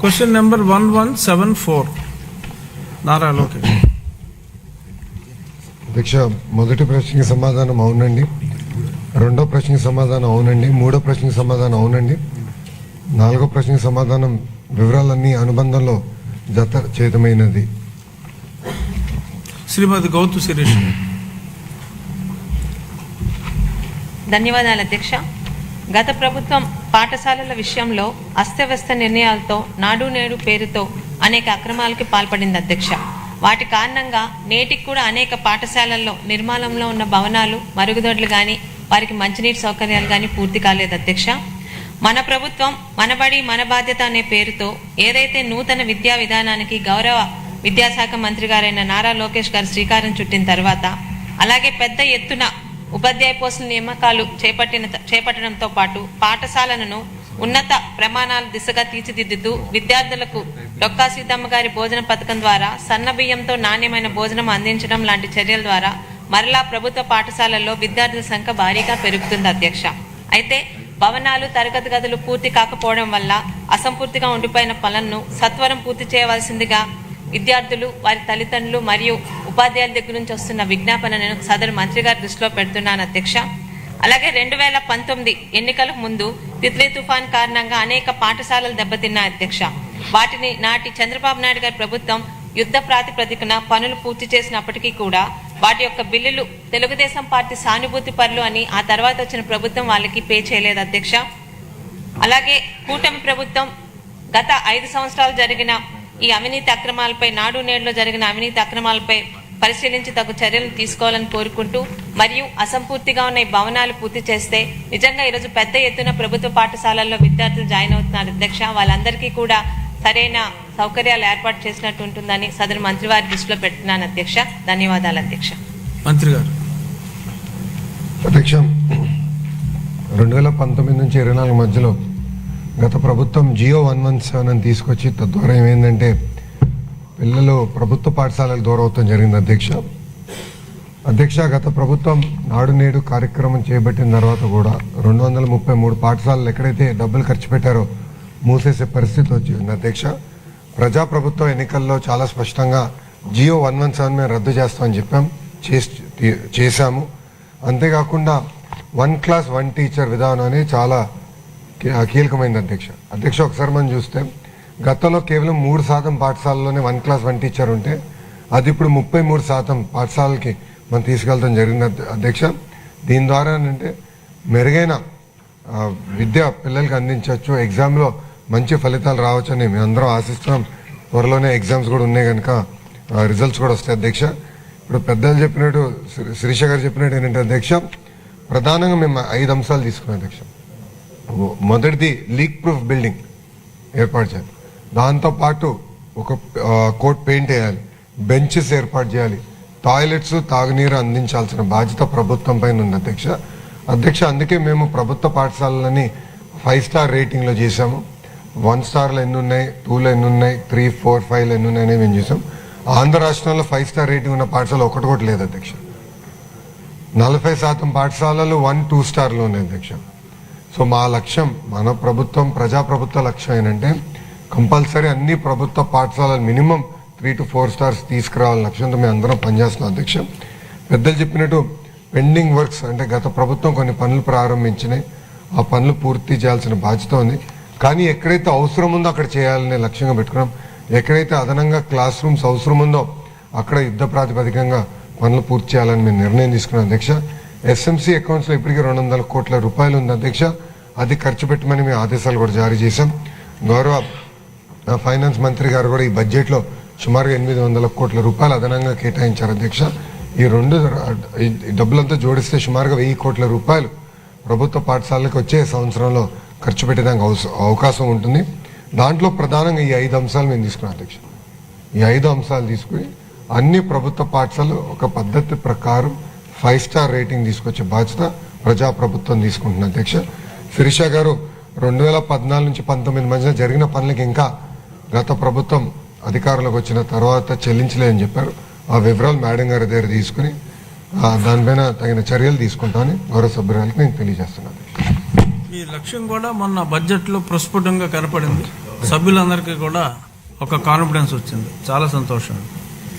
Question number one one seven four Nara Lokesh అధ్యక్ష మొదటి ప్రశ్నకి సమాధానం అవునండి. రెండో ప్రశ్నకి సమాధానం అవునండి. మూడో ప్రశ్నకి సమాధానం అవునండి. నాలుగో ప్రశ్నకి సమాధానం వివరాలన్నీ అనుబంధంలో జత చేతమైనది. శ్రీమతి గౌతు శిరీష్. ధన్యవాదాలు అధ్యక్ష. గత ప్రభుత్వం పాఠశాలల విషయంలో అస్తవ్యస్త నిర్ణయాలతో నాడు నేడు పేరుతో అనేక అక్రమాలకి పాల్పడింది అధ్యక్ష. వాటి కారణంగా నేటికి కూడా అనేక పాఠశాలల్లో నిర్మాణంలో ఉన్న భవనాలు మరుగుదొడ్లు కానీ వారికి మంచినీటి సౌకర్యాలు కానీ పూర్తి కాలేదు అధ్యక్ష. మన ప్రభుత్వం మనబడి మన బాధ్యత అనే పేరుతో ఏదైతే నూతన విద్యా విధానానికి గౌరవ విద్యాశాఖ మంత్రి గారైన నారా లోకేష్ గారు శ్రీకారం చుట్టిన తర్వాత అలాగే పెద్ద ఎత్తున ఉపాధ్యాయ పోస్టుల నియామకాలు చేపట్టిన చేపట్టడంతో పాటు పాఠశాలను ఉన్నత ప్రమాణాల దిశగా తీర్చిదిద్దుతూ విద్యార్థులకు డొక్కా సీతమ్మ గారి భోజన పథకం ద్వారా సన్న బియ్యంతో నాణ్యమైన భోజనం అందించడం లాంటి చర్యల ద్వారా మరలా ప్రభుత్వ పాఠశాలల్లో విద్యార్థుల సంఖ్య భారీగా పెరుగుతుంది అధ్యక్ష. అయితే భవనాలు తరగతి గదులు పూర్తి కాకపోవడం వల్ల అసంపూర్తిగా ఉండిపోయిన పనులను సత్వరం పూర్తి చేయవలసిందిగా విద్యార్థులు వారి తల్లిదండ్రులు మరియు ఉపాధ్యాయుల దగ్గర నుంచి వస్తున్న విజ్ఞాపనను సదరు మంత్రి గారి దృష్టిలో పెడుతున్నాను అధ్యక్ష. అలాగే రెండు వేల పంతొమ్మిది ఎన్నికలకు ముందు తిత్లీ తుఫాన్ కారణంగా అనేక పాఠశాలలు దెబ్బతిన్నాయి అధ్యక్ష. వాటిని నాటి చంద్రబాబు నాయుడు గారి ప్రభుత్వం యుద్ధ ప్రాతిపదికన పనులు పూర్తి చేసినప్పటికీ కూడా వాటి యొక్క బిల్లులు తెలుగుదేశం పార్టీ సానుభూతి పరులు అని ఆ తర్వాత వచ్చిన ప్రభుత్వం వాళ్ళకి పే చేయలేదు అధ్యక్ష. అలాగే కూటమి ప్రభుత్వం గత ఐదు సంవత్సరాలు జరిగిన ఈ అవినీతి అక్రమాలపై నాడు నేడులో జరిగిన అవినీతి అక్రమాలపై పరిశీలించి తగు చర్యలు తీసుకోవాలని కోరుకుంటూ మరియు అసంపూర్తిగా ఉన్న ఈ భవనాలు పూర్తి చేస్తే నిజంగా ఈరోజు పెద్ద ఎత్తున ప్రభుత్వ పాఠశాలల్లో విద్యార్థులు జాయిన్ అవుతున్నారు. అధ్యక్ష వాళ్ళందరికీ కూడా సరైన సౌకర్యాలు ఏర్పాటు చేసినట్టు ఉంటుందని సదరు మంత్రి వారి దృష్టిలో పెడుతున్నాను అధ్యక్ష. ధన్యవాదాలు అధ్యక్ష. మంత్రి గారు అధ్యక్ష రెండు వేల పంతొమ్మిది నుంచి ఇరవై నాలుగు మధ్యలో గత ప్రభుత్వం జియో వన్ వన్ సెవెన్ అని తీసుకొచ్చి తద్వారా ఏమైందంటే పిల్లలు ప్రభుత్వ పాఠశాలలు దూరవుతాం జరిగింది అధ్యక్ష. అధ్యక్ష గత ప్రభుత్వం నాడు నేడు కార్యక్రమం చేపట్టిన తర్వాత కూడా రెండు వందల ముప్పై మూడు పాఠశాలలు ఎక్కడైతే డబ్బులు ఖర్చు పెట్టారో మూసేసే పరిస్థితి వచ్చింది అధ్యక్ష. ప్రజాప్రభుత్వ ఎన్నికల్లో చాలా స్పష్టంగా జియో వన్ వన్ సెవెన్ మేము రద్దు చేస్తామని చెప్పాం చేశాము. అంతేకాకుండా వన్ క్లాస్ వన్ టీచర్ విధానం అనేది చాలా కీ- కీలకమైనది అధ్యక్ష. అధ్యక్ష ఒకసారి మనం చూస్తే గతంలో కేవలం మూడు శాతం పాఠశాలలోనే వన్ క్లాస్ వన్ టీచర్ ఉంటే అది ఇప్పుడు ముప్పై మూడు శాతం పాఠశాలకి మనం తీసుకెళ్ళడం జరిగింది అధ్యక్ష. దీని ద్వారా ఏంటంటే మెరుగైన విద్య పిల్లలకి అందించవచ్చు. ఎగ్జామ్లో మంచి ఫలితాలు రావచ్చని మేము అందరం ఆశిస్తున్నాం. త్వరలోనే ఎగ్జామ్స్ కూడా ఉన్నాయి కనుక రిజల్ట్స్ కూడా వస్తాయి అధ్యక్ష. ఇప్పుడు పెద్దలు చెప్పినట్టు శిరీష గారు చెప్పినట్టు ఏంటంటే అధ్యక్ష ప్రధానంగా మేము ఐదు అంశాలు తీసుకున్నాం అధ్యక్ష. మొదటిది లీక్ ప్రూఫ్ బిల్డింగ్ ఏర్పాటు చేయాలి. దాంతోపాటు ఒక కోట్ పెయింట్ వేయాలి. బెంచెస్ ఏర్పాటు చేయాలి. టాయిలెట్స్ తాగునీరు అందించాల్సిన బాధ్యత ప్రభుత్వం పైన ఉంది అధ్యక్ష. అధ్యక్ష అందుకే మేము ప్రభుత్వ పాఠశాలలని ఫైవ్ స్టార్ రేటింగ్లో చేసాము వన్ స్టార్లు ఎన్ని ఉన్నాయి టూలో ఎన్ని ఉన్నాయి త్రీ ఫోర్ ఫైవ్లు ఎన్ని ఉన్నాయి మేము చేసాం ఆంధ్ర రాష్ట్రంలో ఫైవ్ స్టార్ రేటింగ్ ఉన్న పాఠశాల ఒకటి కూడా లేదు అధ్యక్ష. నలభై శాతం పాఠశాలలు వన్ టూ స్టార్లో ఉన్నాయి అధ్యక్ష. సో మా లక్ష్యం మన ప్రభుత్వం ప్రజాప్రభుత్వ లక్ష్యం ఏంటంటే కంపల్సరీ అన్ని ప్రభుత్వ పాఠశాలలు minimum three to four stars తీసుకురావాలని లక్ష్యంతో మేము అందరం పనిచేస్తున్నాం అధ్యక్ష. పెద్దలు చెప్పినట్టు పెండింగ్ వర్క్స్ అంటే గత ప్రభుత్వం కొన్ని పనులు ప్రారంభించినాయి. ఆ పనులు పూర్తి చేయాల్సిన బాధ్యత ఉంది. కానీ ఎక్కడైతే అవసరం ఉందో అక్కడ చేయాలనే లక్ష్యంగా పెట్టుకున్నాం. ఎక్కడైతే అదనంగా క్లాస్ రూమ్స్ అవసరం ఉందో అక్కడ యుద్ధ ప్రాతిపదికంగా పనులు పూర్తి చేయాలని మేము నిర్ణయం తీసుకున్నాం అధ్యక్ష. ఎస్ఎంసీ అకౌంట్స్లో ఇప్పటికీ రెండు వందల కోట్ల రూపాయలు ఉంది అధ్యక్ష. అది ఖర్చు పెట్టమని మేము ఆదేశాలు కూడా జారీ చేశాం. గౌరవ ఫైనాన్స్ మంత్రి గారు కూడా ఈ బడ్జెట్లో సుమారుగా ఎనిమిది వందల కోట్ల రూపాయలు అదనంగా కేటాయించారు. అధ్యక్ష ఈ రెండు డబ్బులంతా జోడిస్తే సుమారుగా వెయ్యి కోట్ల రూపాయలు ప్రభుత్వ పాఠశాలలకు వచ్చే సంవత్సరంలో ఖర్చు పెట్టడానికి అవస- అవకాశం ఉంటుంది. దాంట్లో ప్రధానంగా ఈ ఐదు అంశాలు మేము తీసుకున్నాం అధ్యక్ష. ఈ ఐదు అంశాలు తీసుకుని అన్ని ప్రభుత్వ పాఠశాలలు ఒక పద్ధతి ప్రకారం ఫైవ్ స్టార్ రేటింగ్ తీసుకొచ్చే బాధ్యత ప్రజాప్రభుత్వం తీసుకుంటుంది అధ్యక్ష. శిరీష గారు రెండు వేల పద్నాలుగు నుంచి పంతొమ్మిది మధ్య జరిగిన పనులకు ఇంకా గత ప్రభుత్వం అధికారంలోకి వచ్చిన తర్వాత చెల్లించలేదని చెప్పారు. ఆ వివరాలు మేడం గారి దగ్గర తీసుకుని దానిపైన తగిన చర్యలు తీసుకుంటామని గౌరవ సభ్యురాలకు నేను తెలియజేస్తున్నాను. ఈ లక్ష్యం కూడా మొన్న బడ్జెట్లో ప్రస్ఫుటంగా కనపడింది. సభ్యులందరికీ కూడా ఒక కాన్ఫిడెన్స్ వచ్చింది. చాలా సంతోషం.